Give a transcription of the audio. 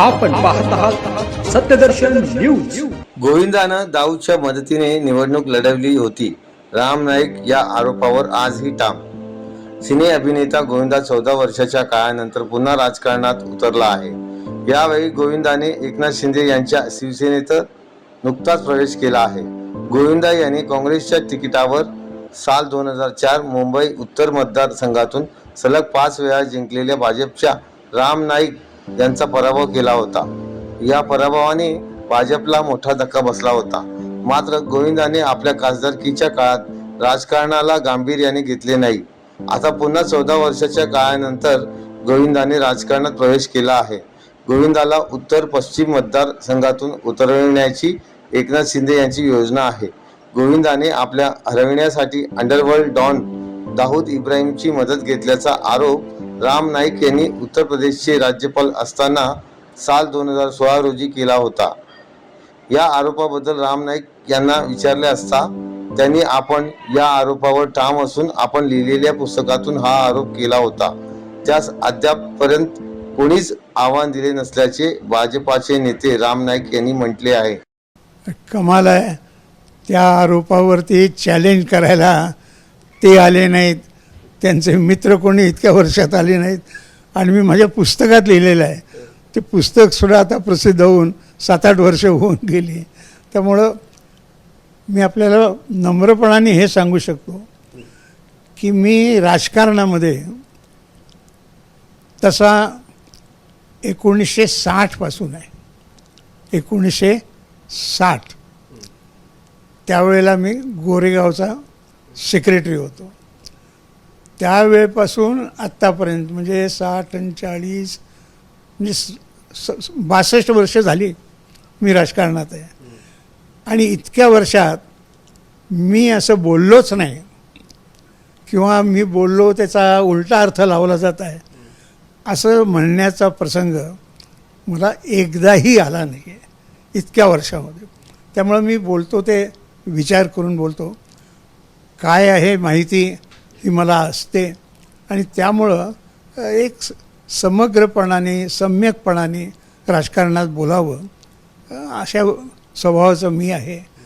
आपण पाहत आहात सत्यदर्शन न्यूज. गोविंदानं दाऊदच्या मदतीने निवडणूक लढवली होती. राम नाईक या आरोपावर आजही टाम सिने अभिनेता गोविंदा चौदा वर्षाच्या काळानंतर पुन्हा राजकारणात उतरला आहे. यावेळी गोविंदाने एकनाथ शिंदे यांच्या शिवसेनेत नुकताच प्रवेश केला आहे. गोविंदा यांनी काँग्रेसच्या तिकिटावर साल दोन हजार चार मुंबई उत्तर मतदारसंघातून सलग पाच वेळा जिंकलेल्या भाजपच्या राम नाईक यांचा पराभव केला होता. या पराभवाने भाजपला मोठा धक्का बसला होता. मात्र गोविंदाने आपल्या खासदारकीच्या काळात राजकारणाला गांभीर्याने घेतले नाही. आता पुन्हा चौदा वर्षाच्या काळानंतर गोविंदाने राजकारणात प्रवेश केला आहे. गोविंदाला उत्तर पश्चिम मतदारसंघातून उतरविण्याची एकनाथ शिंदे यांची योजना आहे. गोविंदाने आपल्या हरविण्यासाठी अंडरवर्ल्ड डॉन दाऊद इब्राहिमची मदत घेतल्याचा आरोप राम नाईक यांनी उत्तर प्रदेशचे राज्यपाल असताना साल दोन हजार सोळा रोजी केला होता. या आरोपाबद्दल राम नाईक यांना विचारले असता त्यांनी आपण या आरोपावर ठाम असून आपण लिहिलेल्या पुस्तकातून हा आरोप केला होता. त्यास अद्यापपर्यंत कोणीच आव्हान दिले नसल्याचे भाजपाचे नेते राम नाईक यांनी म्हटले आहे. कमाल आहे. त्या आरोपावरती चॅलेंज करायला ते आले नाहीत. त्यांचे मित्र कोणी इतक्या वर्षात आले नाहीत. आणि मी माझ्या पुस्तकात लिहिलेलं आहे. ते पुस्तकसुद्धा आता प्रसिद्ध होऊन सात आठ वर्ष होऊन गेली. त्यामुळं मी आपल्याला नम्रपणाने हे सांगू शकतो की मी राजकारणामध्ये तसा एकोणीसशे साठपासून आहे. एकोणीसशे साठ. त्यावेळेला मी गोरेगावचा सेक्रेटरी होतो. त्यावेळेपासून आत्तापर्यंत म्हणजे साठ आणि चाळीस म्हणजे स- स- बासष्ट वर्ष झाली मी राजकारणात आहे. आणि इतक्या वर्षात मी असं बोललोच नाही. किंवा मी बोललो त्याचा उलटा अर्थ लावला जात आहे. असं म्हणण्याचा प्रसंग मला एकदाही आला नाही आहे इतक्या वर्षामध्ये. त्यामुळं मी बोलतो ते विचार करून बोलतो. काय आहे माहिती? ही मला असते. आणि त्यामुळं एक स- समग्रपणाने सम्यकपणाने राजकारणात बोलावं अशा स्वभावाचं मी आहे.